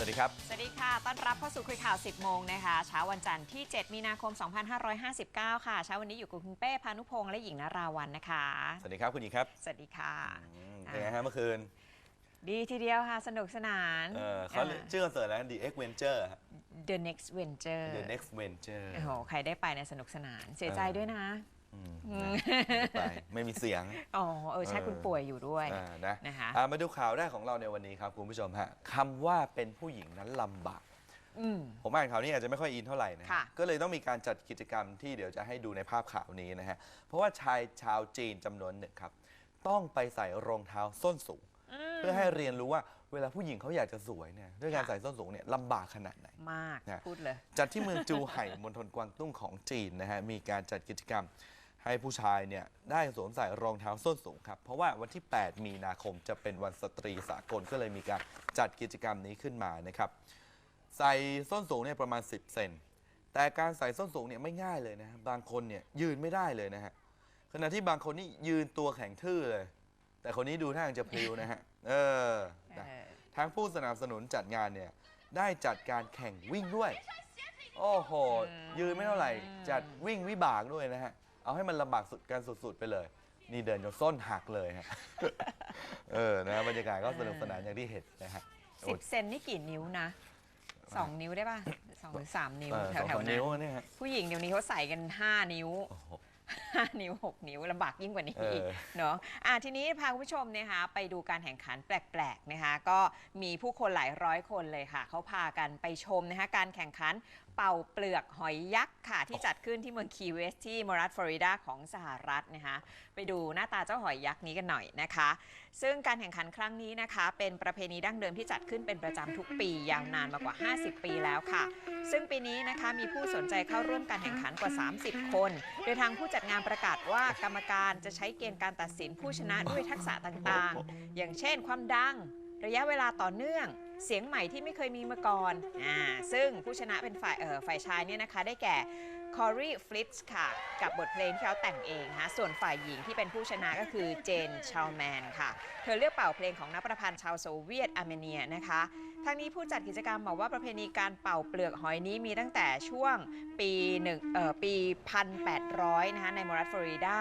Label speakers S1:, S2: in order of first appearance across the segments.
S1: สวัสดีครับ
S2: สวัสดีค่ะ ต้อนรับเข้าสู่คุยข่าว 10 โมงนะคะ เช้าวันจันทร์ที่ 7 มีนาคม 2559 ค่ะ เช้าวันนี้อยู่กับคุณเป้พานุพงษ์และหญิงนาราวันนะคะ
S1: สวัสดีครับคุณหญิงครับ
S2: สวัสดีค่ะ
S1: อืมเป็นไงฮะเมื่อคืน
S2: ดีทีเดียวค่ะ สนุกสนาน
S1: เออเขาเรียกชื่อคอนเสิร์ตแล้ว The X Venture ฮะ
S2: The Next Venture
S1: The Next Venture
S2: โอ้โห ใครได้ไปเนี่ยสนุกสนาน เสียใจด้วยนะ
S1: อืม
S2: อืม
S1: ไปไม่มีเสียง
S2: อ๋อเออใช่
S1: เออ
S2: คุณป่วยอยู่ด้วย
S1: อ่านะ
S2: นะคะ
S1: อ่ามาดูข่าวแรกของเราในวันนี้ครับคุณผู้ชมฮะคำว่าเป็นผู้หญิงนั้นลำบาก
S2: อืม
S1: ผมอ่านข่าวนี้อาจจะไม่ค่อยอินเท่าไหร่นะฮะ
S2: ค่ะ
S1: ก็เลยต้องมีการจัดกิจกรรมที่เดี๋ยวจะให้ดูในภาพข่าวนี้นะฮะ เพราะว่าชายชาวจีนจำนวนหนึ่งครับ ต้องไปใส่รองเท้าส้นสูง เพื่อให้เรียนรู้ว่าเวลาผู้หญิงเขาอยากจะสวยเนี่ยด้วยการ
S2: ค่ะ
S1: ใส่ส้นสูงเนี่ยลำบากขนาดไหน
S2: มาก
S1: นะ
S2: พูดเลย
S1: จัดที่เมืองจูไห่มณฑลกวางตุ้งของจีนนะฮะ มีการจัดกิจกรรม ให้ผู้ชายเนี่ยได้สวมใส่รองเท้าส้นสูงครับ เพราะว่าวันที่ 8 มีนาคมจะเป็นวันสตรีสากลก็เลยมีการจัดกิจกรรมนี้ขึ้นมานะครับใส่ส้นสูงเนี่ยประมาณ 10 เซนแต่การใส่ส้นสูงเนี่ยไม่ง่ายเลยนะฮะบางคนเนี่ยยืนไม่ได้เลยนะฮะขณะที่บางคนนี่ยืนตัวแข็งทื่อเลย แต่คนนี้ดูท่าทางจะพลิ้วนะฮะเออนะ
S2: เออ
S1: ทางผู้สนับสนุนจัดงานเนี่ยได้จัดการแข่งวิ่งด้วย โอ้โหยืนไม่เท่าไหร่ จัดวิ่งวิบากด้วยนะฮะ เอาให้มันลำบากสุดกันสุดๆไปเลย นี่เดินจนส้นหักเลยฮะ เออนะบรรยากาศก็สนุกสนานอย่างที่เห็นนะฮะ
S2: สิบเซนนี่กี่นิ้วนะสองนิ้วได้ป่ะสองหรือสามนิ้ว
S1: เออ
S2: แถ
S1: สอง
S2: ว
S1: สาม
S2: ๆนั้
S1: นิ้วนเนี่ยฮะ
S2: ผู้หญิงเดี๋ยวนี้เขาใส่กัน5นิ้ว
S1: โอ้โห
S2: 5นิ้ว6นิ้วลำบากยิ่งกว่านี้
S1: เอออี
S2: กเนาะอะทีนี้พาคุณผู้ชมนะคะไปดูการแข่งขันแปลกๆนะคะก็มีผู้คนหลายร้อยคนเลยค่ะเขาพากันไปชมนะคะการแข่งขัน เป่าเปลือกหอยยักษ์ค่ะ ที่จัดขึ้นที่เมืองคีย์เวสต์ที่มอรัฐฟลอริดาของสหรัฐนะคะไปดูหน้าตาเจ้าหอยยักษ์นี้กันหน่อยนะคะ ซึ่งการแข่งขันครั้งนี้นะคะ เป็นประเพณีดั้งเดิมที่จัดขึ้นเป็นประจำทุกปียาวนานมากว่า 50 ปีแล้วค่ะ ซึ่งปีนี้นะคะมีผู้สนใจเข้าร่วมการแข่งขันกว่า 30 คน โดยทางผู้จัดงานประกาศว่ากรรมการจะใช้เกณฑ์การตัดสินผู้ชนะด้วยทักษะต่างๆ อย่างเช่น ความดัง ระยะเวลาต่อเนื่อง เสียงใหม่ที่ไม่เคยมีมาก่อนอ่าซึ่งผู้ชนะเป็นฝ่ายเอ่อฝ่ายชายเนี่ยนะคะได้แก่คอรีฟลิตส์ค่ะ กับบทเพลงที่เขาแต่งเองฮะคะส่วนฝ่ายหญิงที่เป็นผู้ชนะก็คือเจนชาลแมนค่ะ เธอเลือกเป่าเพลงของนักประพันธ์ชาวโซเวียตอาร์เมเนียนะคะ ทางนี้ผู้จัดกิจกรรมบอกว่าประเพณีการเป่าเปลือกหอยนี้มีตั้งแต่ช่วงปีหนึ่งเอ่อปี1800นะคะในมอรัฐฟลอริดา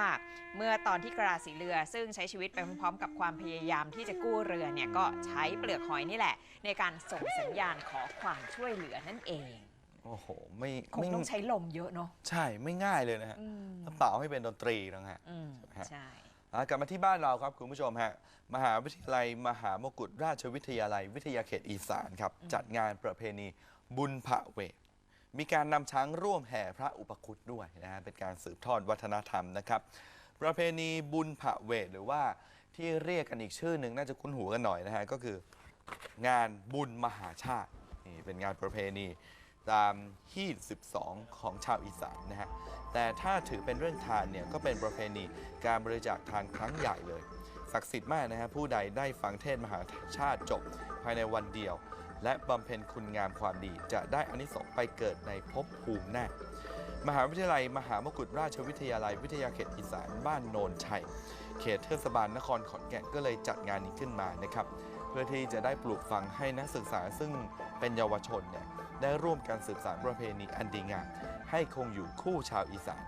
S2: เมื่อตอนที่กราสีเรือ ซึ่งใช้ชีวิตไปพร้อมๆ กับความพยายามที่จะกู้เรือเนี่ยก็ใช้เปลือกหอยนี่แหละ ในการส่งสัญญาณขอความช่วยเหลือนั่นเอง
S1: โอ้โหไม่
S2: คง
S1: ไม่
S2: ต้องใช้ลมเยอะเนาะ
S1: ใช่ไม่ง่ายเลยนะฮะ
S2: อืม
S1: แล้วเป่าให้เป็นดนตรีนะฮะ
S2: อืม
S1: ฮะ
S2: ใช่
S1: อะกลับมาที่บ้านเราครับคุณผู้ชมฮะมหาวิทยาลัยมหามกุฏราชวิทยาลัย วิทยาเขตอีสานครับ จัดงานประเพณีบุญผะเวทมีการนำช้างร่วมแห่พระอุปคุตด้วยนะฮะเป็นการสืบทอดวัฒนธรรมนะครับ ประเพณีบุญผะเวทหรือว่าที่เรียกกันอีกชื่อหนึ่งน่าจะคุ้นหูกันหน่อยนะฮะก็คืองานบุญมหาชาตินี่เป็นงานประเพณี ตามฮีด12 ของชาวอีสานนะฮะ แต่ถ้าถือเป็นเรื่องทานเนี่ยก็เป็นประเพณีการบริจาคทานครั้งใหญ่เลย ศักดิ์สิทธิ์มากนะฮะผู้ใดได้ฟังเทศมหาชาติจบภายในวันเดียว และบำเพ็ญคุณงามความดีจะได้อานิสงส์ไปเกิดในภพภูมิหน้ามหาวิทยาลัย มหามกุฏราชวิทยาลัยวิทยาเขตอีสานบ้านโนนชัย เขตเทศบาลนครขอนแก่นก็เลยจัดงานนี้ขึ้นมานะครับ เพื่อที่จะได้ปลูกฝังให้นักศึกษาซึ่งเป็นเยาวชนเนี่ยได้ร่วมกันสืบสานประเพณีอันดีงามให้คงอยู่คู่ชาวอีสาน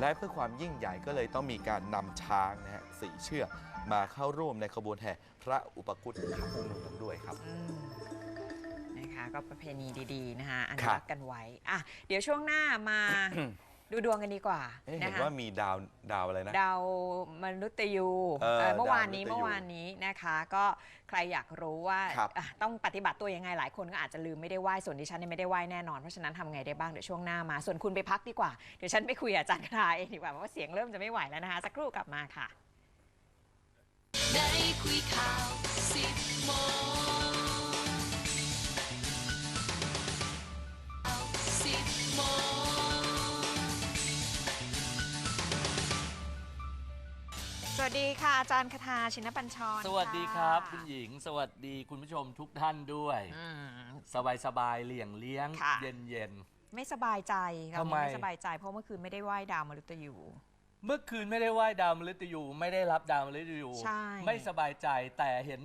S1: และเพื่อความยิ่งใหญ่ก็เลยต้องมีการนำช้างนะฮะสี่เชือกมาเข้าร่วมในขบวนแห่พระอุปคุตขับเมืองด้วยครับ
S2: อืมนะคะก็ประเพณีดี ๆ นะคะอนุ
S1: ครั
S2: รับกษ์กันไว้อะเดี๋ยวช่วงหน้ามา ดูดวงกันดีกว่า
S1: เอ๊ะ
S2: นะ
S1: เห็น
S2: คะ
S1: ว่ามีดาวดาวอะไรนะ
S2: ดาวมนุษยู
S1: เออ
S2: เอ่อเมื่อวานนี้
S1: ดาวมนุษยู
S2: เมื่อวานนี้นะคะ ก็ใครอยากรู้ว่า
S1: ครับ
S2: อะต้องปฏิบัติตัวยังไงหลายคนก็อาจจะลืมไม่ได้ไหว้ส่วนดิฉันเนี่ยไม่ได้ไหว้แน่นอนเพราะฉะนั้นทำไงได้บ้างเดี๋ยวช่วงหน้ามา ส่วนคุณไปพักดีกว่าเดี๋ยวฉันไปคุยกับอาจารย์คาเองดีกว่าเพราะว่าเสียงเริ่มจะไม่ไหวแล้วนะคะสักครู่กลับมาค่ะ
S3: ได้คุยข่าวสิบโมงสิบโมง
S2: วัสดีค่ะอาจารย์คทาชินปัญชร
S4: สวัสดีครับะคุณหญิง สวัสดีคุณผู้ชมทุกท่านด้วย
S2: อืม
S4: สบายสบายๆเหลี่ยงเลี้ยง
S2: ค่ะ
S4: เย็นเย็น
S2: ไม่สบายใจค่ะ
S4: ทำไม
S2: ไม่สบายใจเพราะเมื่อคืนไม่ได้ไหว้ดาวมฤตยู
S4: ๆเมื่อคืนไม่ได้ไหว้ดาวมฤตยูไม่ได้รับดาวมฤตยู
S2: ใช่
S4: ไม่สบายใจแต่เห็น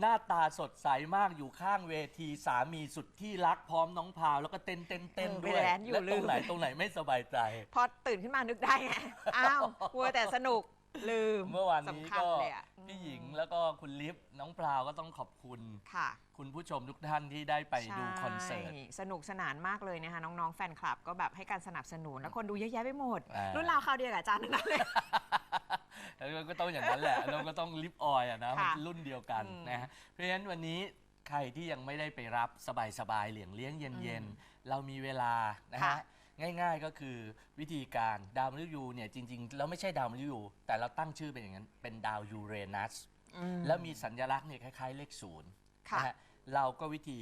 S4: หน้าตาสดใสมากอยู่ข้างเวทีสามีสุดที่รักพร้อมน้องพราว แล้วก็เต้นเต้นเต้น
S2: เออ
S4: ด้วย
S2: ไปแดนอยู่
S4: และต
S2: ลื
S4: รง
S2: ม
S4: ไหนตรงไหนไม่สบายใจ
S2: พอตื่นขึ้นมานึกได้ไงอ้าวกลัวแต่สนุก ลืม
S4: เมื่อวานนี้
S2: สำคัญ
S4: ก็
S2: เลยอะ
S4: พี่หญิงแล้วก็คุณลิฟน้องพราวก็ต้องขอบคุณ
S2: ค่ะ
S4: คุณผู้ชมทุกท่านที่ได้ไปดูคอนเสิร์ต
S2: ใช่สนุกสนานมากเลยนะคะ น้องๆ แฟนคลับก็แบบให้การสนับสนุน แล้วคนดูเยอะแยะไปหมด
S4: อ่ารุ่
S2: รุ่นราวคราวเดียวกับอาจารย์ทั้งนั้นเลย
S4: แล้วก็ต้องอย่างนั้นแหละ เราก็ต้องลิฟต์ออยล์อะนะ
S2: ค่ะ
S4: มันรุ่นเดียวกัน
S2: อืม
S4: นะฮะเพราะฉะนั้นวันนี้ใครที่ยังไม่ได้ไปรับสบายๆเหลี่ยงเลี้ยงเย็นๆ เรามีเวลานะ
S2: ค่ะ
S4: ฮะ ง่าย ๆ ก็คือวิธีการดาวมฤตยูเนี่ยจริง ๆ แล้วไม่ใช่ดาวมฤตยูแต่เราตั้งชื่อเป็นอย่างนั้น เป็นดาวยูเรนัส
S2: อืม
S4: แล้วมีสัญลักษณ์เนี่ยคล้ายๆเลขศูนย์
S2: ค่ะ
S4: นะฮะเราก็วิธี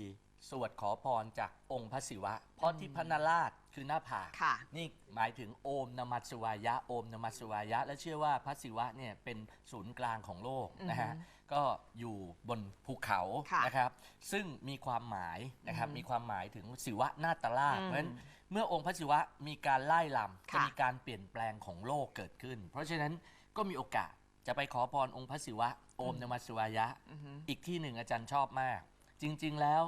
S4: สวดขอพรจากองค์พระศิวะ เพราะที่พระนราชคือหน้าผาก
S2: ค่ะ
S4: นี่หมายถึงโอมนมัสสวายะโอมนมัสสวายะ และเชื่อว่าพระศิวะเนี่ยเป็นศูนย์กลางของโลกนะฮะ
S2: อือฮึ
S4: ก็อยู่บนภูเขา
S2: ค่ะ
S4: นะครับ ซึ่งมีความหมายนะครับ
S2: อือฮึ
S4: มีความหมายถึงศิวะนาตราช
S2: อืม
S4: เพราะฉะนั้น เมื่อองค์พระศิวะมีการไล่ลำจะ
S2: ค่ะ
S4: มีการเปลี่ยนแปลงของโลกเกิดขึ้น เพราะฉะนั้นก็มีโอกาสจะไปขอพรองค์พระศิวะ โอมนมัสสวายะ
S2: อือฮึ
S4: อีกที่หนึ่งอาจารย์ชอบมาก จริง ๆ แล้ว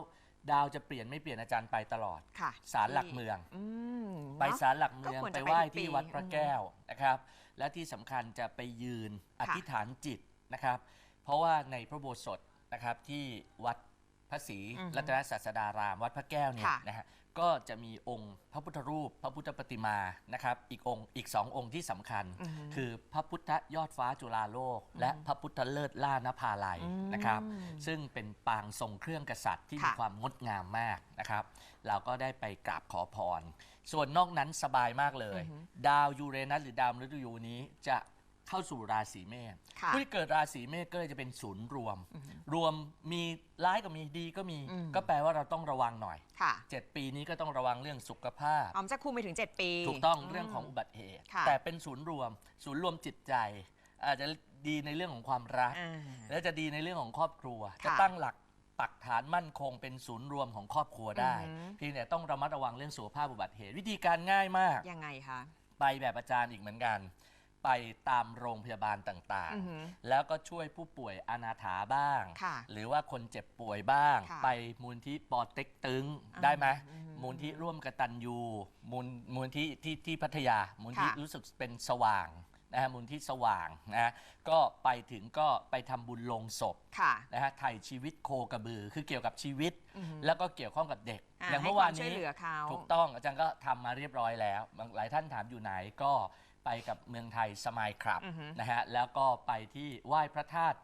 S4: ดาวจะเปลี่ยนไม่เปลี่ยนอาจารย์ไปตลอด
S2: ค่ะ
S4: ศาลหลักเมือง
S2: อืม
S4: ไป
S2: เนอะ
S4: ศาลหลักเมือง
S2: ก็ควร
S4: ไป
S2: จะ
S4: ไหว้
S2: ไปทุกปี
S4: ที่วัดพระ
S2: อืม
S4: แก้วนะครับ และที่สำคัญจะไปยืนอ
S2: ค่ะ
S4: ธิษฐานจิตนะครับ เพราะว่าในพระโบสถนะครับที่วัดพระศรี
S2: อือฮึ
S4: รัตนศาสดารามวัดพระแก้วเนี่ย
S2: ค่ะ
S4: นะฮะ ก็จะมีองค์พระพุทธรูป พระพุทธปฏิมานะครับ อีกองค์อีกสององค์ที่สำคัญ
S2: อือฮึ
S4: คือพระพุทธยอดฟ้าจุฬาโลก และพระพุทธเลิศล่านภาลัย
S2: อืม
S4: นะครับ ซึ่งเป็นปางทรงเครื่องกษัตริย์ที่มี
S2: ค่ะ
S4: ความงดงามมากนะครับ เราก็ได้ไปกราบขอพร ส่วนนอกนั้นสบายมากเลย
S2: อือฮึ
S4: ดาวยูเรนัสหรือดาวมฤตยูนี้จะ เข้าสู่ราศีเมษ
S2: ค่ะ
S4: ผู้ที่เกิดราศีเมษก็เลยจะเป็นศูนย์รวม รวมมีร้ายก็มีดีก็มี
S2: อืม
S4: ก็แปลว่าเราต้องระวังหน่อย
S2: ค่ะ
S4: 7ปีนี้ก็ต้องระวังเรื่องสุขภาพ
S2: ออมจะคุมไปถึง 7 ปี
S4: ถูกต้องเรื่องของอุบัติเหตุ
S2: ค่ะ
S4: แต่เป็นศูนย์รวม ศูนย์รวมจิตใจ อาจจะดีในเรื่องของความรัก
S2: อ่า
S4: และจะดีในเรื่องของครอบครัว
S2: ค่ะ
S4: จะตั้งหลักปักฐานมั่นคงเป็นศูนย์รวมของครอบครัวได้
S2: อือหือ
S4: เพียงแต่ต้องระมัดระวังเรื่องสุขภาพอุบัติเหตุ วิธีการง่ายมาก
S2: ยังไงคะ
S4: ไปแบบอาจารย์อีกเหมือนกัน ไปตามโรงพยาบาลต่าง
S2: อือหือ
S4: ๆ แล้วก็ช่วยผู้ป่วยอนาถาบ้าง
S2: ค่ะ
S4: หรือว่าคนเจ็บป่วยบ้าง
S2: ค่ะ
S4: ไปมูลที่ปอเต็กตึง
S2: อ่า
S4: ได้ไหม
S2: อืม
S4: มูลที่ร่วมกตันยูมูลมูลที่ที่ที่พัทยา มูลที่
S2: ค่ะ
S4: รู้สึกเป็นสว่างนะฮะมูลที่สว่างนะฮะก็ไปถึงก็ไปทำบุญลงศพ
S2: ค่ะ
S4: นะฮะไถ่ชีวิตโคกระบือ คือเกี่ยวกับชีวิต
S2: อือหือ
S4: แล้วก็เกี่ยวข้องกับเด็ก
S2: อ่า
S4: อย่าง
S2: ให้
S4: เมื่อ
S2: ควาวา
S4: มน
S2: ช่วย
S4: นี้
S2: เหลือเขา
S4: ถูกต้องอาจารย์ก็ทำมาเรียบร้อยแล้วบางหลายท่านถามอยู่ไหนก็ ไปกับเมืองไทยสมายครับ
S2: อือฮึ
S4: นะฮะแล้วก็ไปที่ไหว้พระธาตุ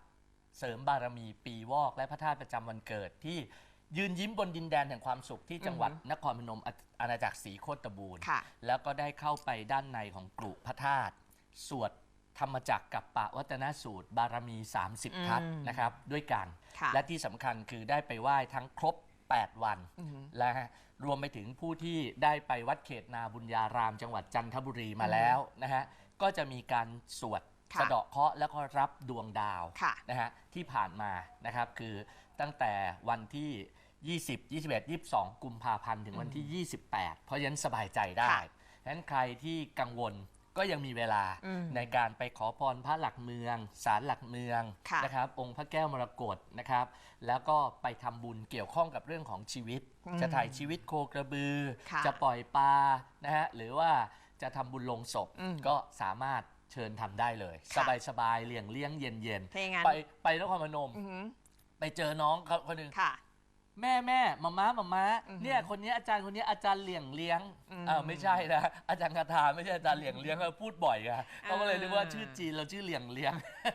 S4: เสริมบารมีปีวอก และพระธาตุประจำวันเกิดที่ยืนยิ้มบนดินแดนแห่งความสุขที่จังหวัดนครพนมอาอาณาจักรศรีโคตบูรณ์
S2: ค่ะ
S4: แล้วก็ได้เข้าไปด้านในของกรุพระธาตุสวดธรรมจักรกับปะวัตนสูตร บารมี 30 ทัศน์
S2: อืม
S4: นะครับ ด้วยกัน
S2: ค่ะ
S4: และที่สำคัญคือได้ไปไหว้ทั้งครบ 8 วัน
S2: อือหือ
S4: และรวมไปถึงผู้ที่ได้ไปวัดเขตนาบุญญารามจังหวัดจันทบุรีมาแล้วนะฮะก็จะมีการสวด
S2: ค่ะ
S4: สะเดาะเคราะห์แล้วก็รับดวงดาว
S2: ค่ะ
S4: นะฮะที่ผ่านมานะครับคือตั้งแต่วันที่ 20 21 22 กุมภาพันธ์ถึงวันที่ 28 เพราะฉะนั้นสบายใจได้
S2: ค่ะ
S4: ฉะนั้นใครที่กังวล ก็ยังมีเวลา
S2: อืม
S4: ในการไปขอพรพระหลักเมืองศาลหลักเมือง
S2: ค่ะ
S4: นะครับ องค์พระแก้วมรกตนะครับ แล้วก็ไปทำบุญเกี่ยวข้องกับเรื่องของชีวิต
S2: อืม
S4: จะถ่ายชีวิตโคกระบือ
S2: ค่ะ
S4: จะปล่อยปลานะฮะหรือว่าจะทำบุญลงศพ
S2: อืม
S4: ก็สามารถเชิญทำได้เลย
S2: ค่ะ
S4: สบายสบายๆเลี่ยงเลี้ยงเย็นเย็นๆ
S2: ถ้าอย่างนั้น
S4: ไปไปนครพนม
S2: อือหือ
S4: ไปเจอน้องเขาคนหนึ่ง
S2: ค่ะ
S4: แม่แม่มาม้ามาม้า
S2: อือหือ
S4: เนี่ยคนนี้อาจารย์คนนี้อาจารย์เหลี่ยงเลี้ยง
S2: อืม
S4: อ่าวไม่ใช่นะอาจารย์คาถาไม่ใช่อาจารย์เหลี่ยงเลี้ยงเราพูดบ่อยอะเขาก็เลยนึกว่าชื่อจีนเราชื่อเหลี่ยงเลี้ยง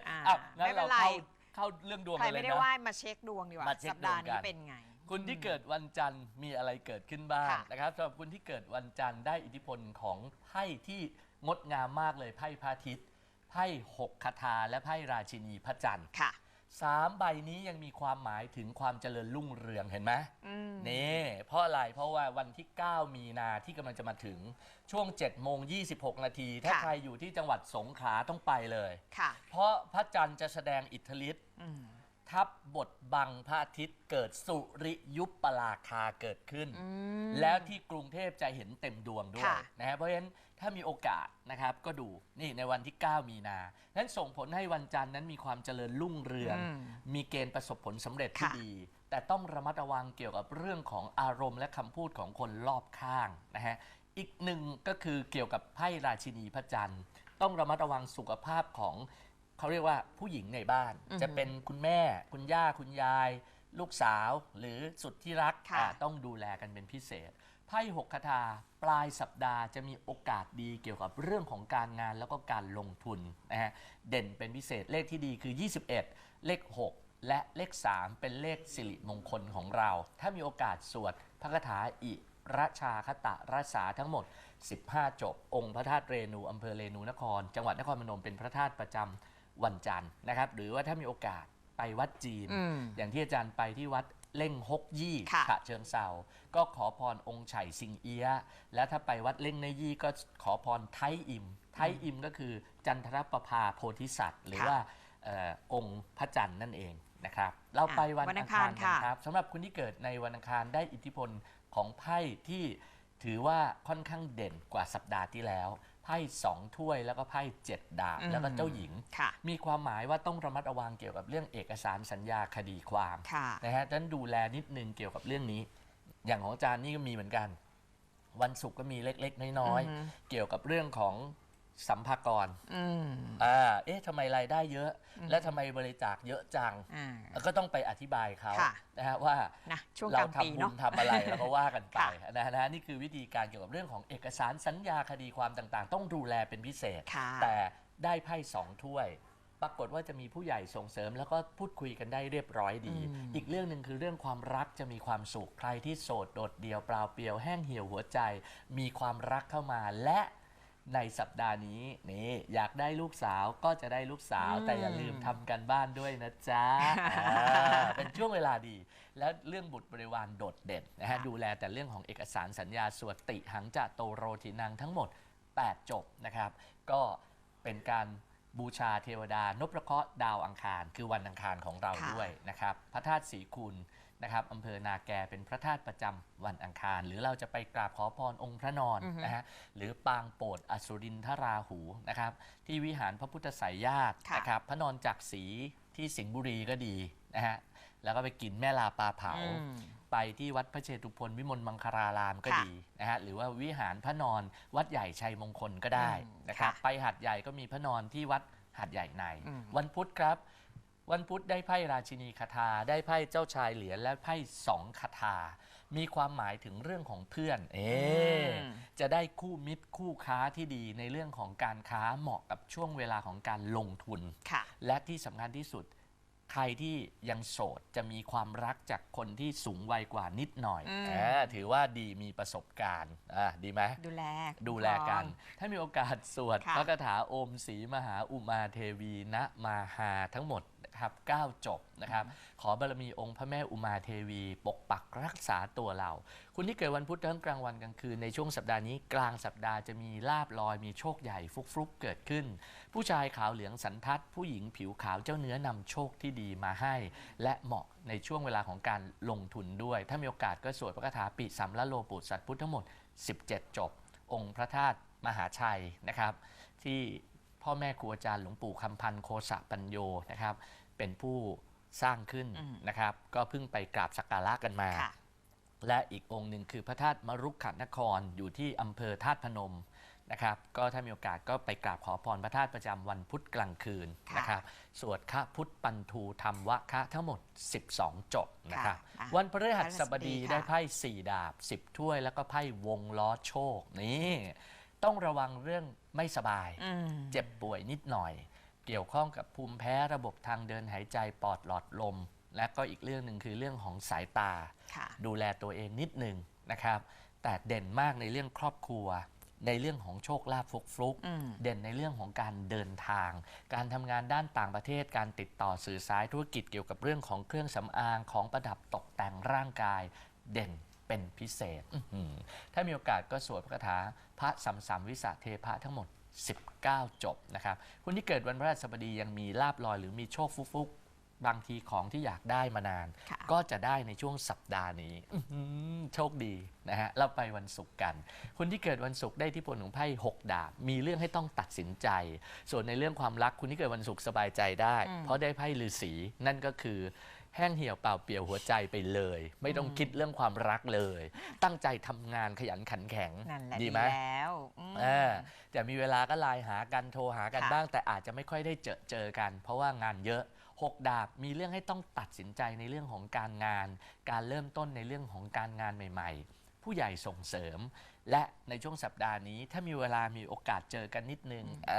S2: อ่า
S4: อะงั้น
S2: ไม่เป็
S4: เรา
S2: นไร
S4: เข้าเข้าเรื่องดวง
S2: ใคร
S4: กันเล
S2: ไม่
S4: ย
S2: ได้
S4: นะ
S2: ไหว้มาเช็คดวงดีกว่า
S4: มาเช็ค
S2: สัปดาห์
S4: ดวงกั
S2: นี้
S4: น
S2: เป็นไง
S4: คุณที่เกิดวันจันทร์มีอะไรเกิดขึ้นบ้าง
S2: ค่ะ
S4: นะครับสำหรับคุณที่เกิดวันจันทร์ได้อิทธิพลของไพ่ที่งดงามมากเลยไพ่พระอาทิตย์ไพ่หกคาถาและไพ่ราชินีพระจันทร์
S2: ค่ะ
S4: สามใบนี้ยังมีความหมายถึงความเจริญรุ่งเรืองเห็นไหม
S2: อืม
S4: นี่เพราะอะไรเพราะว่าวันที่ 9 มีนาที่กำลังจะมาถึงช่วง7โมง26 นาที ถ้า
S2: ค่ะ
S4: ใครอยู่ที่จังหวัดสงขลาต้องไปเลย
S2: ค่ะ
S4: เพราะพระจันทร์จะแสดงอิทธิฤทธิ์
S2: อืม
S4: ทับบทบังพระอาทิตย์เกิดสุริยุปราคาเกิดขึ้น แล้วที่กรุงเทพจะเห็นเต็มดวงด้วย
S2: ค่ะ
S4: นะฮะเพราะฉะนั้น ถ้ามีโอกาสนะครับก็ดูนี่ในวันที่ 9 มีนานั้นส่งผลให้วันจันทร์นั้นมีความเจริญรุ่งเรือง
S2: อืม
S4: มีเกณฑ์ประสบผลสำเร็จที่
S2: ค่ะ
S4: ดี แต่ต้องระมัดระวังเกี่ยวกับเรื่องของอารมณ์และคำพูดของคนรอบข้างนะฮะอีกหนึ่งก็คือเกี่ยวกับไพ่ราชินีพระจันทร์ ต้องระมัดระวังสุขภาพของเขาเรียกว่าผู้หญิงในบ้าน
S2: อือฮึ
S4: จะเป็นคุณแม่ คุณย่าคุณยาย ลูกสาวหรือสุดที่รัก
S2: ค่ะ
S4: อ่าต้องดูแลกันเป็นพิเศษไพ่หกคาถาปลายสัปดาห์จะมีโอกาสดีเกี่ยวกับเรื่องของการงานแล้วก็การลงทุนนะฮะเด่นเป็นพิเศษเลขที่ดีคือ 21 เลข 6 และเลข 3 เป็นเลขสิริมงคลของเรา ถ้ามีโอกาสสวดพระคาถาอิระชาคตะรัษาทั้งหมด 15 จบ องค์พระธาตุเรนูอำเภอเรนูนคร จังหวัดนครพนมเป็นพระธาตุประจำวันจันทร์นะครับ หรือว่าถ้ามีโอกาสไปวัดจีน
S2: อืม
S4: อย่างที่อาจารย์ไปที่วัด เล่งฮกยี่
S2: ค่ะ
S4: ฉะเชิงเซาก็ขอพรองค์ไฉสิงเอียะแล้วถ้าไปวัดเล่งในยี่ก็ขอพรไทยอิม ไทยอิมก็คือจันทรประภาโพธิสัตว์ หรือ
S2: ค่ะ
S4: ว่าเออองค์พระจันทร์นั่นเองนะครับ เราไปวัน
S2: วันอั
S4: อัง
S2: ง
S4: คา
S2: คารร
S4: กัน
S2: ค่ะ
S4: ครับสำหรับคุณที่เกิดในวันอังคารได้อิทธิพลของไพ่ที่ถือว่าค่อนข้างเด่นกว่าสัปดาห์ที่แล้ว ไพ่สองถ้วยแล้วก็ไพ่เจ็ดดาบ
S2: อืม
S4: แล้วก็เจ้าหญิง
S2: ค่ะ
S4: มีความหมายว่าต้องระมัดระวังเกี่ยวกับเรื่องเอกสารสัญญาคดีความ
S2: ค่ะ
S4: นะฮะดังนั้นดูแลนิดนึงเกี่ยวกับเรื่องนี้ อย่างของอาจารย์นี่ก็มีเหมือนกัน วันศุกร์ก็มีเล็ก ๆ น้อย
S2: อือฮึ
S4: ๆเกี่ยวกับเรื่องของ สัมภากร
S2: อืม
S4: อ่า เอ๊ะทำไมรายได้เยอะ และทำไมบริจาคเยอะจัง
S2: อ่า
S4: ก็ต้องไปอธิบายเขา
S2: ค่ะ
S4: นะฮะว่า
S2: นะช่วงก
S4: เรา
S2: ลางปี
S4: ทำบุ
S2: เนาะ
S4: ญทำอะไรเราก็ว่ากันไป
S2: ค่ะ
S4: นะฮะนะนี่คือวิธีการเกี่ยวกับเรื่องของเอกสารสัญญาคดีความต่างๆ ต้องดูแลเป็นพิเศษ
S2: ค่ะ
S4: แต่ได้ไพ่สองถ้วย ปรากฏว่าจะมีผู้ใหญ่ส่งเสริม แล้วก็พูดคุยกันได้เรียบร้อยดี
S2: อืม
S4: อีกเรื่องหนึ่งคือเรื่องความรักจะมีความสุขใครที่โสดโดดเดี่ยวเปล่าเปลี่ยวแห้งเหี่ยวหัวใจ มีความรักเข้ามาและ ในสัปดาห์นี้นี่อยากได้ลูกสาวก็จะได้ลูกสาว
S2: อืม
S4: แต่อย่าลืมทำกันบ้านด้วยนะจ๊ะอ่าเป็นช่วงเวลาดี แล้วเรื่องบุตรบริวารโดดเด่นนะฮะ
S2: ค่ะ
S4: ดูแลแต่เรื่องของเอกสารสัญญาสวดติหังจะโตโรทินังทั้งหมด 8 จบนะครับ ก็เป็นการบูชาเทวดานพเคราะห์ดาวอังคาร คือวันอังคารของเรา
S2: ค่ะ
S4: ด้วยนะครับ พระธาตุศรีคุณ นะครับอำเภอนาแกเป็นพระธาตุประจำวันอังคาร หรือเราจะไปกราบขอพรองค์พระนอน
S2: อือฮึ
S4: นะฮะหรือปางโปรดอสุรินทราหูนะครับที่วิหารพระพุทธไสยญาติ
S2: ค่ะ
S4: นะครับพระนอนจักรศรีที่สิงห์บุรีก็ดีนะฮะแล้วก็ไปกินแม่ลาปลาเผา
S2: อืม
S4: ไปที่วัดพระเชตุพนวิมลมังคารารามก็
S2: ค่ะ
S4: ดีนะฮะหรือว่าวิหารพระนอนวัดใหญ่ชัยมงคลก็ได้
S2: อืม
S4: นะครับ
S2: ค่ะ
S4: ไปหัดใหญ่ก็มีพระนอนที่วัดหัดใหญ่ใน
S2: อืม
S4: วันพุธครับ วันพุธได้ไพ่ราชินีคาถาได้ไพ่เจ้าชายเหรียญและไพ่สองคาถามีความหมายถึงเรื่องของเพื่อน เอ๊ะ
S2: อืม
S4: จะได้คู่มิตรคู่ค้าที่ดีในเรื่องของการค้าเหมาะกับช่วงเวลาของการลงทุน
S2: ค่ะ
S4: และที่สำคัญที่สุดใครที่ยังโสดจะมีความรักจากคนที่สูงวัยกว่านิดหน่อย
S2: อืม
S4: อาถือว่าดีมีประสบการณ์อ่าดีไหม
S2: ดูแล
S4: ดูแลกัน ถ้ามีโอกาสสวด
S2: ค่ะ
S4: พระคาถาโอมศรีมหาอุมาเทวีณมาหาทั้งหมด นะครับ9จบนะครับ ขอบารมีองค์พระแม่อุมาเทวี ปกปักรักษาตัวเรา คุณที่เกิดวันพุธทั้งกลางวันกลางคืนในช่วงสัปดาห์นี้กลางสัปดาห์จะมีลาบลอยมีโชคใหญ่ฟุกฟุกเกิดขึ้น ผู้ชายขาวเหลืองสันทัด ผู้หญิงผิวขาวเจ้าเนื้อนำโชคที่ดีมาให้ และเหมาะในช่วงเวลาของการลงทุนด้วย ถ้ามีโอกาสก็สวดพระคาถาปิสัมละโลปุสัตพุทธทั้งหมด 17 จบ องค์พระธาตุมหาชัยนะครับ ที่พ่อแม่ครูอาจารย์หลวงปู่คำพันธ์โคสะปัญโยนะครับ เป็นผู้สร้างขึ้น
S2: อืม
S4: นะครับ ก็เพิ่งไปกราบสักการะกันมา
S2: ค่ะ
S4: และอีกองค์หนึ่งคือพระธาตุมรุกขนครอยู่ที่อำเภอธาตุพนมนะครับ ก็ถ้ามีโอกาสก็ไปกราบขอพรพระธาตุประจำวันพุธกลางคืน
S2: ค่ะ
S4: นะครับ สวดคะพุทธปันทูธรรมวะคะทั้งหมด 12 จบนะครับ
S2: ค่ะอะ
S4: วันพฤหัสบดี
S2: ค่ะ
S4: ได้ไพ่สี่ดาบ 10 ถ้วย แล้วก็ไพ่วงล้อโชคนี่ต้องระวังเรื่องไม่สบาย
S2: อืม
S4: เจ็บป่วยนิดหน่อย เกี่ยวข้องกับภูมิแพ้ระบบทางเดินหายใจปอดหลอดลม และก็อีกเรื่องหนึ่งคือเรื่องของสายตา
S2: ค่ะ
S4: ดูแลตัวเองนิดหนึ่งนะครับ แต่เด่นมากในเรื่องครอบครัว ในเรื่องของโชคลาภฟลุกฟลุก
S2: อืม
S4: เด่นในเรื่องของการเดินทาง การทำงานด้านต่างประเทศ การติดต่อสื่อสารธุรกิจเกี่ยวกับเรื่องของเครื่องสำอางของประดับตกแต่งร่างกาย เด่นเป็นพิเศษอื้อหือถ้ามีโอกาสก็สวดพระคาถาพระสัมสัมวิสาเทพะทั้งหมด 19 จบนะครับคุณที่เกิดวันพฤหัสบดียังมีลาบลอยหรือมีโชคฟุกๆ บางทีของที่อยากได้มานาน
S2: ค่ะ
S4: ก็จะได้ในช่วงสัปดาห์นี้อื้อหือโชคดีนะฮะเราไปวันศุกร์กันคุณที่เกิดวันศุกร์ได้ที่ผลของไพ่หกดาบมีเรื่องให้ต้องตัดสินใจ ส่วนในเรื่องความรักคุณที่เกิดวันศุกร์สบายใจได้
S2: อืม
S4: เพราะได้ไพ่ฤาษีนั่นก็คือ แห้งเหี่ยวเปล่าเปลี่ยวหัวใจไปเลย ไม่ต้องคิดเรื่องความรักเลย ตั้งใจทำงานขยันขันแข็ง
S2: นั่นแหละ
S4: ดี
S2: ดี
S4: ไหม
S2: แล้วอืม
S4: อ่าแต่มีเวลาก็ไลน์หากันโทรหากัน
S2: ค่ะ
S4: บ้าง แต่อาจจะไม่ค่อยได้เจอเจอกัน เพราะว่างานเยอะหกดาบมีเรื่องให้ต้องตัดสินใจในเรื่องของการงาน การเริ่มต้นในเรื่องของการงานใหม่ ๆ ผู้ใหญ่ส่งเสริม และในช่วงสัปดาห์นี้ถ้ามีเวลามีโอกาสเจอกันนิดนึงเอ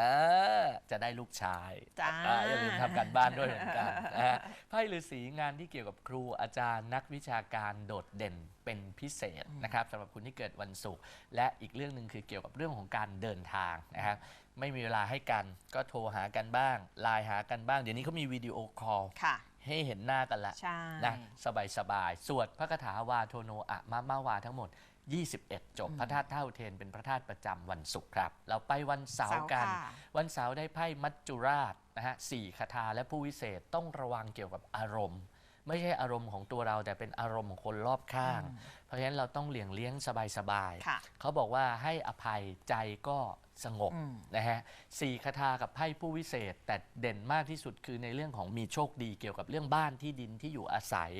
S4: อจะได้ลูกชาย
S2: จ้า
S4: อ่าอย่าลืมทำการบ้านด้วยเหมือนกันนะฮะไพ่ฤาษีงานที่เกี่ยวกับครูอาจารย์นักวิชาการโดดเด่นเป็นพิเศษนะครับสำหรับคุณที่เกิดวันศุกร์และอีกเรื่องหนึ่งคือเกี่ยวกับเรื่องของการเดินทางนะครับไม่มีเวลาให้กันก็โทรหากันบ้างไลน์หากันบ้าง เดี๋ยวนี้เขามีวิดีโอคอล
S2: ค่ะ
S4: ให้เห็นหน้ากันละ
S2: ใช่
S4: นะสบายสบายๆสวดพระคาถาวาโทโนอะมะมาวาทั้งหมด 21 จบพระธาตุเท่าเทนเป็นพระธาตุประจำวันศุกร์ครับ เราไปวันเสาร์กัน
S2: เสาร์ค่ะ
S4: วันเสาร์ได้ไพ่มัจจุราชนะฮะสี่คาถาและผู้วิเศษต้องระวังเกี่ยวกับอารมณ์ ไม่ใช่อารมณ์ของตัวเราแต่เป็นอารมณ์ของคนรอบข้าง เพราะฉะนั้นเราต้องเหลี่ยงเลี้ยงสบายๆ
S2: ค่ะ
S4: เขาบอกว่าให้อภัยใจก็สงบ
S2: อืม
S4: นะฮะสี่คาถากับไพ่ผู้วิเศษ แต่เด่นมากที่สุดคือในเรื่องของมีโชคดีเกี่ยวกับเรื่องบ้านที่ดินที่อยู่อาศัย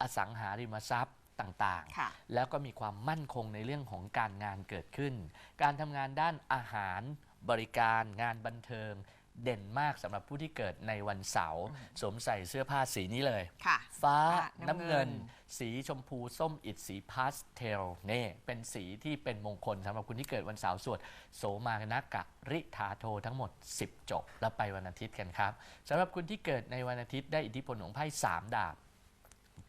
S4: อสังหาริมทรัพย์ ต่าง
S2: ค่ะ
S4: ๆแล้วก็มีความมั่นคงในเรื่องของการงานเกิดขึ้น การทำงานด้านอาหารบริการงานบันเทิงเด่นมากสำหรับผู้ที่เกิดในวันเสาร์สวมใส่เสื้อผ้าสีนี้เลย
S2: ค่ะ
S4: ฟ้า
S2: ฟ้าน้ำ
S4: น้ำเงิน
S2: เงิ
S4: สีชมพูส้มอิดสีพาสเทลนี่เป็นสีที่เป็นมงคลสำหรับคุณที่เกิดวันเสาร์สวดโสมานกะริธาโททั้งหมด 10 จบ แล้วไปวันอาทิตย์กันครับสำหรับคุณที่เกิดในวันอาทิตย์ได้อิทธิพลของไพ่สามดาบ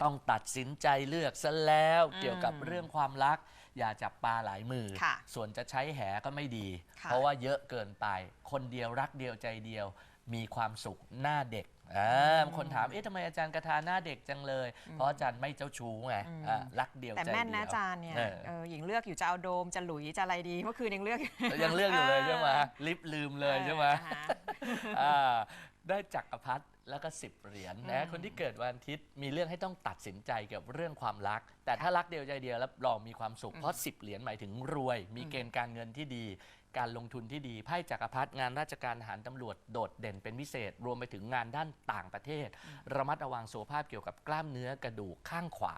S4: ต้องตัดสินใจเลือกซะแล้ว
S2: อืม
S4: เกี่ยวกับเรื่องความรัก อย่าจับปลาหลายมือ
S2: ค่ะ
S4: ส่วนจะใช้แหก็ไม่ดี
S2: ค่ะ
S4: เพราะว่าเยอะเกินไป คนเดียวรักเดียวใจเดียว มีความสุขหน้าเด็กอ่าบางคนถามเอ๊ะทำไมอาจารย์กระทาหน้าเด็กจังเลย เพราะอาจารย์ไม่เจ้าชู้ไง
S2: อืม
S4: อ่ารักเดียว
S2: แต่
S4: ใจเดียว
S2: แม่นนะอาจารย์เนี่ย
S4: เออ
S2: เออหญิงเลือกอยู่จะเอาโดมจะหลุยจะอะไรดีเมื่อคืนยังเลือก
S4: ยังเลือกอยู่เลยใช่ไหมลิฟต์ลืมเลยใช่ไหม
S2: เออนะคะ
S4: อ่า ได้จักรพรรดิแล้วก็สิบเหรียญนะ
S2: อืม
S4: คนที่เกิดวันอาทิตย์มีเรื่องให้ต้องตัดสินใจเกี่ยวกับเรื่องความรัก แต่ถ้ารักเดียวใจเดียวแล้วลองมีความสุขเพราะสิบเหรียญหมายถึงรวย มีเกณฑ์การเงินที่ดี การลงทุนที่ดีไพ่จักรพรรดิงานราชการทหารตำรวจโดดเด่นเป็นพิเศษ รวมไปถึงงานด้านต่างประเทศ ระมัดระวังสุขภาพเกี่ยวกับกล้ามเนื้อกระดูกข้างขวา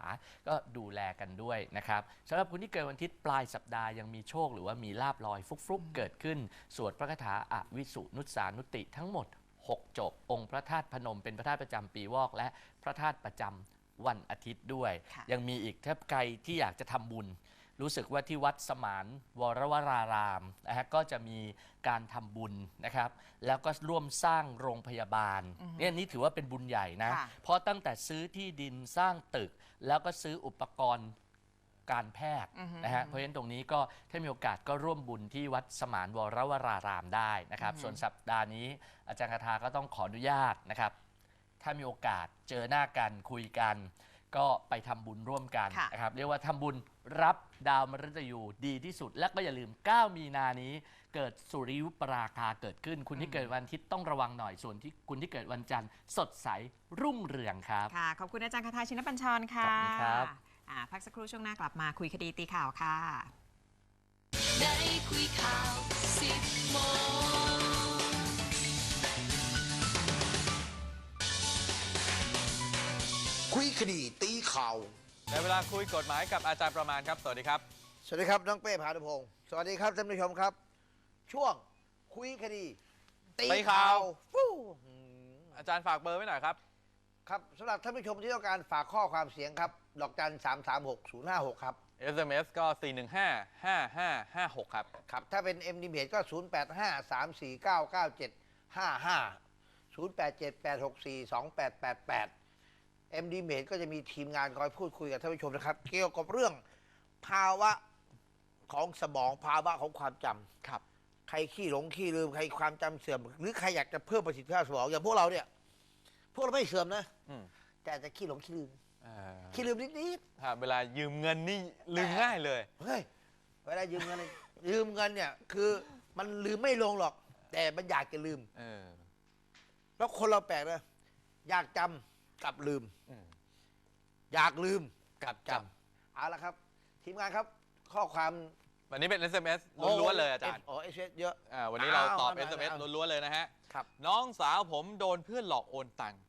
S4: ก็ดูแลกันด้วยนะครับสำหรับคุณที่เกิดวันอาทิตย์ปลายสัปดาห์ยังมีโชค หรือว่ามีลาบลอยฟุกๆเกิดขึ้น สวดพระคาถาอวิสุนุสานุติทั้งหมด 6 จบ องค์พระธาตุพนมเป็นพระธาตุประจำปีวอก และพระธาตุประจำวันอาทิตย์ด้วย
S2: ค่ะ
S4: ยังมีอีกถ้าใครที่อยากจะทำบุญ รู้สึกว่าที่วัดสมานวรวรารามนะฮะก็จะมีการทำบุญนะครับ แล้วก็ร่วมสร้างโรงพยาบาลเนี่ยนี่ถือว่าเป็นบุญใหญ่นะ
S2: ค่ะ
S4: เพราะตั้งแต่ซื้อที่ดินสร้างตึก แล้วก็ซื้ออุปกรณ์ การแพทย์
S2: อือฮึ
S4: นะฮะเพราะฉะนั้นตรงนี้ก็ถ้ามีโอกาสก็ร่วมบุญที่วัดสมานวรวรารามได้นะครับ ส่วนสัปดาห์นี้ อาจารย์คาทาก็ต้องขออนุญาตนะครับ ถ้ามีโอกาสเจอหน้ากันคุยกัน ก็ไปทำบุญร่วมกัน
S2: ค่ะ
S4: นะครับเรียกว่าทำบุญรับดาวมฤตยูดีที่สุด และก็อย่าลืม 9 มีนานี้ เกิดสุริยุปราคาเกิดขึ้น คุณที่เกิดวันอาทิตย์ต้องระวังหน่อยส่วนที่คุณที่เกิดวันจันทร์สดใสรุ่งเรืองครับ
S2: ค่ะขอบคุณอาจารย์คาทาชินปัญชรค่ะ
S4: ขอบคุณครับ
S2: อ่าพักสักครู่ช่วงหน้ากลับมาคุยคดีตีข่าวค่ะ
S3: ได้คุยข่าวสิบโมง
S5: คุยคดีตีข่าว
S1: ในเวลาคุยกฎหมายกับอาจารย์ประมาณครับ สวัสดีครับ
S5: สวัสดีครับ น้องเป้พานุพงศ์สวัสดีครับท่านผู้ชมครับ ช่วงคุยคดีตี
S1: ตีข่าว
S5: ฟู้หืม
S1: อาจารย์ฝากเบอร์ไว้หน่อยครับ
S5: ครับสำหรับท่านผู้ชมที่ต้องการฝากข้อความเสียงครับ ดอกจันสามสามหกศูนย์ห้าหกครับ
S1: SMS ก็ 415 5556 ครับ
S5: ครับ ถ้าเป็น m d m ก็ 0 8 5 3 4 9 9 7 5 5 0 8 7 8 6 4 2 8 8 8 m d m ก็จะมีทีมงานคอยพูดคุยกับท่านผู้ชมนะครับ เกี่ยวกับเรื่องภาวะของสมองภาวะของความจำ
S1: ครับ
S5: ใครขี้หลงขี้ลืมใครความจำเสื่อม หรือใครอยากจะเพิ่มประสิทธิภาพสมองอย่างพวกเราเนี่ย พวกเราไม่เสื่อมนะ
S1: อืม
S5: แต่อาจจะขี้หลงขี้ลืม
S1: เอ่อ
S5: ขี้ลืมนิด
S1: ถ้าเวลายืมเงินนี่ลืมง่ายเลย
S5: ๆเฮ้ยเวลายืมเงินเนี่ยยืมเงินเนี่ย คือมันลืมไม่ลงหรอก แต่มันอยากจะลืม
S1: เออ
S5: แล้วคนเราแปลกนะอยากจกลับลืม
S6: อืม
S5: อยากลืม
S6: กลับ
S5: จำเอาละครับ ทีมงานครับ ข้อความ
S6: วันนี้เป็น SMS ล้วนๆเลยอาจารย์
S5: โอ้เอสเยอะ
S6: อ่าวันนี้เราตอบ
S5: เอาเอา
S6: SMS
S5: เอา
S6: ล้วนๆเลยนะฮะ
S5: ครับ
S6: น้องสาวผมโดนเพื่อนหลอกโอนตังค์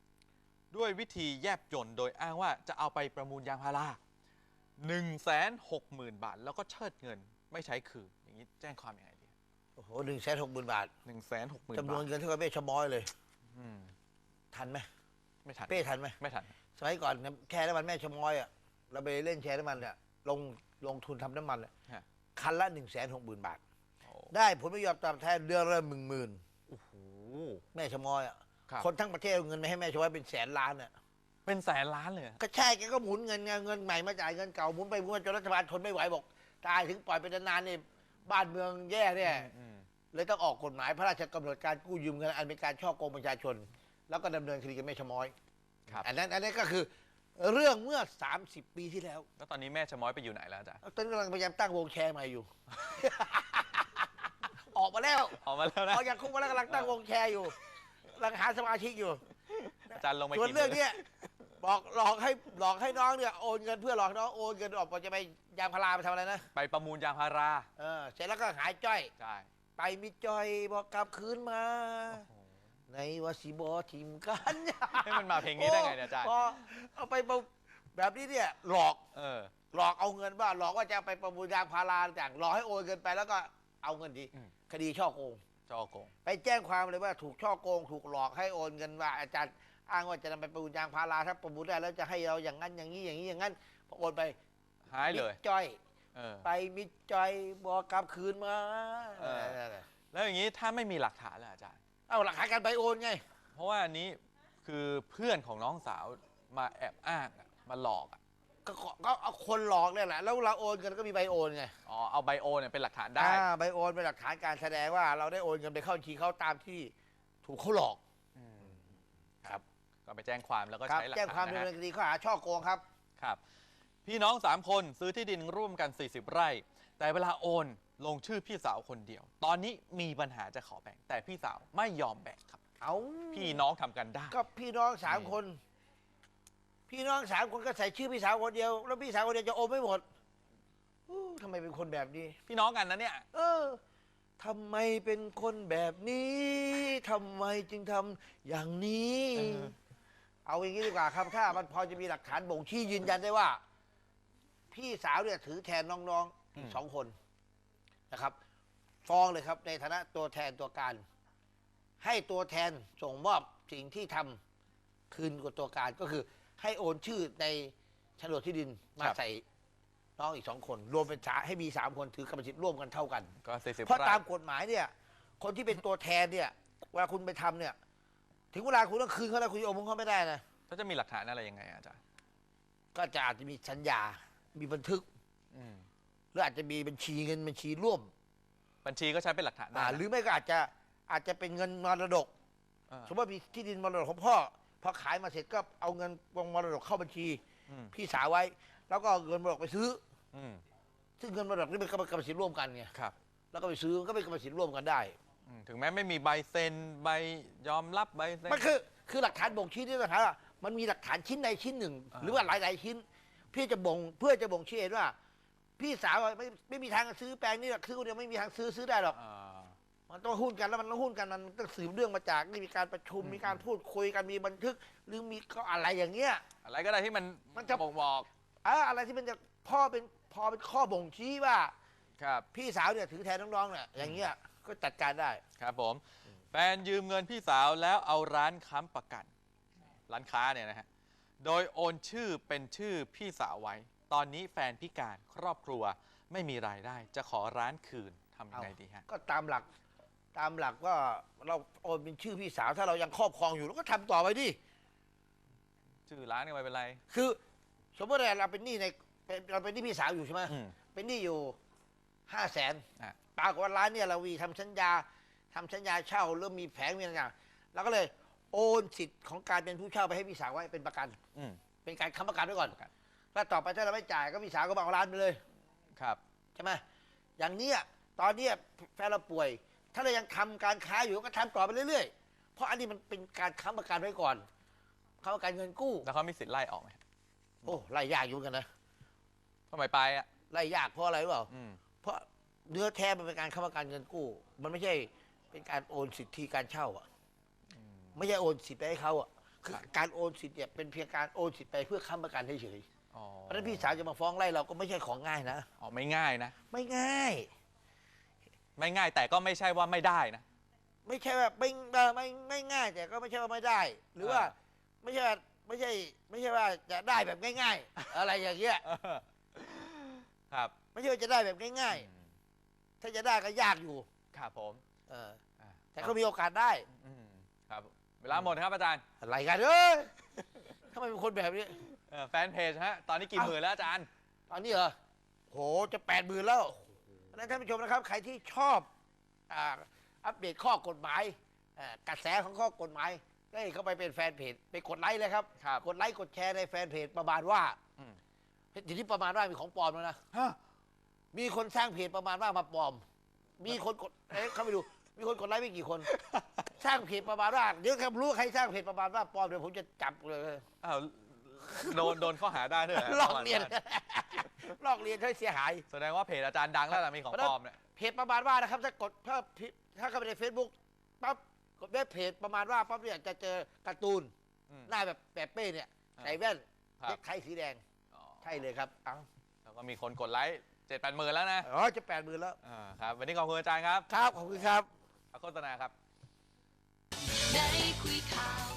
S6: ด้วยวิธีแยบยนโดยอ้างว่าจะเอาไปประมูลยางพารา1 6 0 0 0 0 บาท แล้วก็เชิดเงินไม่ใช้คืนอย่างนี้แจ้งความยังไงดี
S5: โอ้โหหนึ่งแสนหกหมื่นบาท
S6: 1 6 0 0 0 0
S5: จำนวน
S6: บาท
S5: เงินเท่ากับเป้ชะมอยเลย
S6: อืม
S5: ทันไหม
S6: ไม่ทัน
S5: เป้ทันไหม
S6: ไม่ทัน
S5: สมัยก่อนเนี่ยแค่น้ำมันแม่ชะมอยอะเราไปเล่นแชร์น้ำมันเนี่ยลงลงทุนทำน้ำมันอะ
S6: ฮะ
S5: คันละหนึ่งแสนหกหมื่นบาท
S6: โอ้
S5: ได้ผลประโยชน์ตอบแทนเดือนละหมื่นหมื่น
S6: โอ้โห
S5: แม่ชะมอยอะ
S6: ครับ
S5: คนทั้งประเทศเอาเงินมาให้แม่ชะมอยเป็นแสนล้านอะ
S6: เป็นแสนล้านเลยเหรอ
S5: ก็ใช่แกก็หมุนเงินไงเงินใหม่มาจ่ายเงินเก่าหมุนไปหมุนมาจนรัฐบาลทนไม่ไหวบอกตายถึงปล่อยไปนานๆนี่บ้านเมืองแย่เนี่ย
S6: อืม
S5: เลยต้องออกกฎหมายพระราชกำหนดการกู้ยืมเงินอันเป็นการช่อโกงประชาชน แล้วก็ดำเนินคดีกับแม่ชะมอย
S6: ครับ
S5: อันนั้นอันนั้นก็คือเรื่องเมื่อ 30 ปีที่แล้ว
S6: แล้วตอนนี้แม่ชะม้อยไปอยู่ไหนแล้วอาจารย์
S5: ตอนนกำลังพยายามตั้งวงแชร์ใหม่อยู่ ออกมาแล้ว
S6: ออกมาแล้วนะ
S5: ออกจากคุกมาแล้วกำลังตั้งวงแชร์อยู่กำ ลังหาสมาชิกอยู่
S6: อาจารย์ลงไป
S5: ส่วน
S6: กี่
S5: เรื่อง
S6: หมื่น
S5: เนี้ยบอกหลอกให้หลอกให้น้องเนี่ยโอนเงินเพื่อหลอกน้องโอนเงินออกไปจะไปยางพาราไปทำอะไรนะ
S6: ไปประมูลยางพารา
S5: เออเสร็จแล้วก็หายจ้อย
S6: ใช่
S5: ไปมีจ้อยบอกกลับคืนมา ในวาสิบอทิมกัน
S6: ให้มันมาเพลงนี้ได้ไงเนี่ยอาจารย์
S5: พอเอาไปประแบบนี้เนี่ยหลอก
S6: เออ
S5: หลอกเอาเงินว่าหลอกว่าจะไปประมูลยางพาราต่างหลอกให้โอนเงินไปแล้วก็เอาเงินดี
S6: อืม
S5: คดีช่อโกง
S6: จอโกง
S5: ไปแจ้งความเลยว่าถูกช่อโกง ถูกหลอกให้โอนเงินว่าอาจารย์อ้างว่าจะนำไปประมูลยางพาราถ้าประมูลได้แล้วจะให้เราอย่างนั้นอย่างนี้อย่างนี้อย่างนั้นพอโอนไป
S6: หายเลย
S5: มิดจ้อย
S6: เออ
S5: ไปมิดจ้อยบอกกลับคืนมา
S6: เออ แล้วอย่างนี้ถ้าไม่มีหลักฐานล่ะอาจารย์
S5: เอาหลักฐานการไปโอนไง
S6: เพราะว่าอันนี้คือเพื่อนของน้องสาวมาแอบอ้างอะมาหลอกอะ
S5: ก็ก็ก็เอาคนหลอกเนี่ยแหละแล้วเราโอนเงินก็มีใบโอนไง
S6: อ๋อเอาไบโอเนี่ยเป็นหลักฐานได้
S5: อ่าใบโอนเป็นหลักฐานการแสดงว่าเราได้โอนเงินไปเข้าบัญชีเขาตามที่ถูกเขาหลอก
S6: อืม
S5: ครับ
S6: ก็ไปแจ้งความแล้วก็
S5: ครับ
S6: ใช้หลัก
S5: แจ้งความ
S6: ฐาน
S5: ดำ
S6: นะ
S5: เนิ
S6: ฮะ
S5: นคดีข้อหาช่อโกงครับ
S6: ครับ พี่น้องสามคนซื้อที่ดินร่วมกัน 40 ไร่ แต่เวลาโอนลงชื่อพี่สาวคนเดียว ตอนนี้มีปัญหาจะขอแบ่ง แต่พี่สาวไม่ยอมแบ่งครับ
S5: เอา
S6: พี่น้องทำกันได้
S5: ก็พี่น้องสาม
S6: นี่
S5: คน พี่น้องสามคนก็ใส่ชื่อพี่สาวคนเดียว แล้วพี่สาวคนเดียวจะโอนไม่หมดอู้ทำไมเป็นคนแบบนี้
S6: พี่น้องกันนะเนี่ย
S5: เออทำไมเป็นคนแบบนี้ทำไมจึงทำอย่างนี้
S6: เออ
S5: เอาอย่างนี้ดีกว่าครับถ้ามันพอจะมีหลักฐานบ่งชี้ยืนยันได้ว่า พี่สาวเนี่ยถือแทนน้องๆอีกสองคนนะครับ ฟ้องเลยครับ ในฐานะตัวแทนตัวการ ให้ตัวแทนส่งมอบสิ่งที่ทำคืนกับตัวการก็คือ ให้โอนชื่อในโฉนดที่ดินมา
S6: ครับ
S5: ใส่น้องอีกสองคน รวมเป็นสาให้มีสามคนถือกรรมสิทธิ์ร่วมกันเท่ากัน
S6: ก็40
S5: เพราะ
S6: ไร่
S5: ตามกฎหมายเนี่ย คนที่เป็นตัวแทนเนี่ย เวลาคุณไปทำเนี่ย ถึงเวลาคุณต้องคืนเขาแล้วคุณจะโอนของเขาไม่ได้นะ
S6: เขาจะมีหลักฐานอะไรยังไงอะอาจารย์
S5: ก็จะอาจจะมีสัญญา มีบันทึก
S6: อืม
S5: หรืออาจจะมีบัญชีเงินบัญชีร่วม
S6: บัญชีก็ใช้เป็นหลักฐานได้
S5: อ่า
S6: นะ
S5: หรือไม่ก็อาจจะอาจจะเป็นเงินมรดก
S6: เออ
S5: สมมติว่ามีที่ดินมรดกของพ่อ พอขายมาเสร็จก็เอาเงินวงมรดกเข้าบัญชี
S6: อืม
S5: พี่สาวไว้ แล้วก็เอาเงินมรดกไปซื้อ
S6: อืม
S5: ซึ่งเงินมรดกนี่เป็นกรรมสิทธิ์ร่วมกันไง
S6: ครับ
S5: แล้วก็ไปซื้อก็เป็นกรรมสิทธิ์ร่วมกันได้
S6: อืมถึงแม้ไม่มีใบเซ็นใบยอมรับใบเซ็น
S5: มันคือคือหลักฐานบ่งชี้ที่หลักฐานว่ามันมีหลักฐานชิ้นใดชิ้นหนึ่ง
S6: อ่า
S5: หรือว่าหลายๆชิ้น พี่จะบ่งเพื่อจะบ่งชี้เห็นว่า พี่สาวไม่ไม่มีทางซื้อแปลงนี้หรอกซื้อคนเดียวไม่มีทางซื้อซื้อได้หรอก
S6: อ่า
S5: มันต้องหุ้นกันแล้วมันต้องหุ้นกันมันต้องสืบเรื่องมาจากนี่มีการประชุม
S6: อืม
S5: มีการพูดคุยกันมีบันทึก หรือมีก็อะไรอย่างเงี้ย
S6: อะไรก็ได้ที่มัน
S5: มันจะ
S6: บ่งบอก
S5: อ่าอะไรที่มันจะพ่อเป็นพอเป็นข้อบ่งชี้ว่า
S6: ครับ
S5: พี่สาวเนี่ยถือแทนน้องๆเนี่ยอย่างเงี้ยก็จัดการได้
S6: ครับผม แฟนยืมเงินพี่สาวแล้วเอาร้านค้ำประกัน ร้านค้าเนี่ยนะฮะ โดยโอนชื่อเป็นชื่อพี่สาวไว้ ตอนนี้แฟนพิการครอบครัวไม่มีรายได้ จะขอร้านคืนทำยังไงดีฮะ
S5: ก็ตามหลัก ตามหลักว่าเราโอนเป็นชื่อพี่สาว ถ้าเรายังครอบครองอยู่เราก็ทำต่อไปดิ
S6: ชื่อร้านก็ไม่เป็นไร
S5: คือสมมติว่าเราเป็นหนี้ในเป็นเราเป็นหนี้พี่สาวอยู่ใช่ไหม
S6: อืม
S5: เป็นหนี้อยู่ห้าแสน
S6: อะ
S5: ปรากฏว่าร้านเนี่ยเราวีทำสัญญาทำสัญญาเช่าเริ่มมีแผงมีอะไรอย่างเราก็เลยโอนสิทธิ์ของการเป็นผู้เช่าไปให้พี่สาวไว้เป็นประกัน
S6: อืม
S5: เป็นการค้ำประกันไว้ก่อน
S6: ประกัน
S5: แล้วต่อไปถ้าเราไม่จ่ายก็พี่สาวก็มาเอาร้านไปเลย
S6: ครับ
S5: ใช่ไหมอย่างเนี้ยตอนเนี้ยแฟนเราป่วย ถ้าเรายังทำการค้าอยู่ก็ทำต่อไปเรื่อยๆ เพราะอันนี้มันเป็นการค้ำประกันไว้ก่อนค้ำประกันเงินกู้
S1: แล้วเขามีสิทธิ์ไล่ออกไหม
S5: โอ้ไล่ยากอยู่เหมือนกันนะ
S1: ทำไมไปอะ
S5: ไล่ยากเพราะอะไรรู้เปล่า
S1: อืม
S5: เพราะเนื้อแท้มันเป็นการค้ำประกันเงินกู้ มันไม่ใช่เป็นการโอนสิทธิการเช่าอะไม่ใช่โอนสิทธิ์ไปให้เขาอะคือการโอนสิทธิ์เนี่ยเป็นเพียงการโอนสิทธิ์ไปเพื่อค้ำประกันเฉย
S1: อ๋อ
S5: ๆเพราะฉะนั้นพี่สาวจะมาฟ้องไล่เราก็ไม่ใช่ของง่ายนะ
S1: อ๋อไม่ง่ายนะ
S5: ไม่ง่าย
S1: ไม่ง่ายแต่ก็ไม่ใช่ว่าไม่ได้นะ
S5: ไม่ใช่ว่าไม่เอ่อไม่ไม่ง่ายแต่ก็ไม่ใช่ว่าไม่ได้ หรือว่า
S1: อ่า
S5: ไม่ใช่ว่าไม่ใช่ไม่ใช่ว่าจะได้แบบง่าย ๆ อะไรอย่างเงี้ย
S1: ครับ
S5: ไม่ใช่ว่าจะได้แบบง่าย
S1: อืม
S5: ๆ ถ้าจะได้ก็ยากอยู่
S1: ครับผม
S5: เออ
S1: อะ
S5: แต่ก็มีโอกาสได้
S1: อืมครับ เวลาหมดครับอาจารย์
S5: อะไรกันเอ้ยทำไมเป็นคนแบบนี้
S1: เออแฟนเพจฮะ ตอนนี้กี่
S5: เอ้า
S1: หมื่นแล้วอาจารย์
S5: ตอนนี้เหรอโหจะแปดหมื่นแล้วเพราะฉะนั้นท่านผู้ชมนะครับ ใครที่ชอบอ่าอัปเดตข้อกฎหมายอ่ากระแสของข้อกฎหมายก็ให้เข้าไปเป็นแฟนเพจไปกดไลค์เลยครับ
S1: ครับ
S5: กดไลค์กดแชร์ในแฟนเพจประมาณว่า
S1: อืม
S5: ทีนี้ประมาณว่ามีของปลอมแล้วนะ
S1: ฮะ
S5: มีคนสร้างเพจประมาณว่ามาปลอม มีคนกดเอ๊ะเข้าไปดู มีคนกดไลค์ไม่กี่คน สร้างเพจประมาณว่าเดี๋ยวครับรู้ใครสร้างเพจประมาณว่าปลอมเดี๋ยวผมจะจับเลย
S1: อ้าว โดนโดนข้อหาได้ด้วยเหร
S5: ลอกเรียนลอกเรียนให้เสียหาย
S1: แสดงว่าเพจอาจารย์ดังแล้วล่ะมีของปลอมเนี่ย
S5: เพจประมาณว่านะครับ ถ้ากดถ้าพิถ้าเข้าไปใน Facebook ปั๊บกดเว็บเพจประมาณว่าปั๊บเนี่ยจะเจอการ์ตูน
S1: อืม
S5: หน้าแบบแบบเป้เนี่ย
S1: อ่า
S5: ใส่แว่น
S1: ครับ
S5: เล็กไทยสีแดง
S1: อ๋อ
S5: ใช่เลยครับเอ้า
S1: แล้วก็มีคนกดไลค์เจ็ดแปดหมื่นแล้วนะ
S5: อ๋อจะแปดหมื่นแล้ว
S1: อ่าครับวันนี้ขอบคุณอาจารย์ครับ
S5: ครับ ขอบคุณครับ
S1: เอาโฆษณาครับ
S3: ในคุยข่าว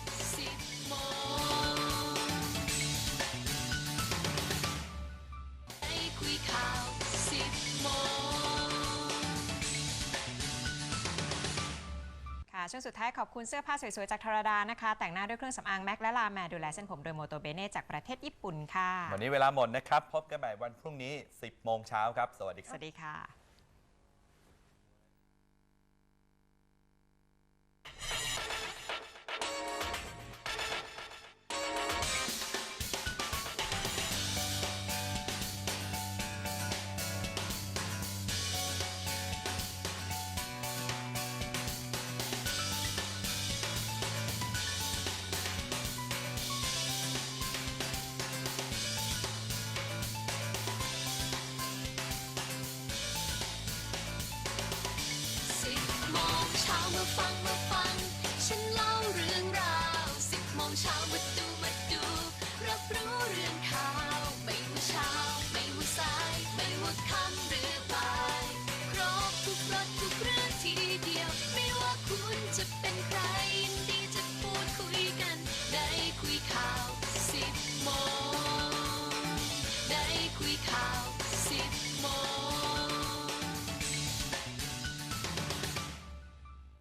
S2: ช่วงสุดท้ายขอบคุณเสื้อผ้าสวยๆ จากทรดานะคะ แต่งหน้าด้วยเครื่องสำอางแม็กและลาแมดูแลเส้นผมโดยโมโตเบเน่จากประเทศญี่ปุ่นค่ะ
S1: วันนี้เวลาหมดนะครับ พบกันใหม่วันพรุ่งนี้ 10 โมงเช้าครับ สวัสดีค
S2: ส
S1: รับ
S2: วัสดีค่ะ
S3: สิบโม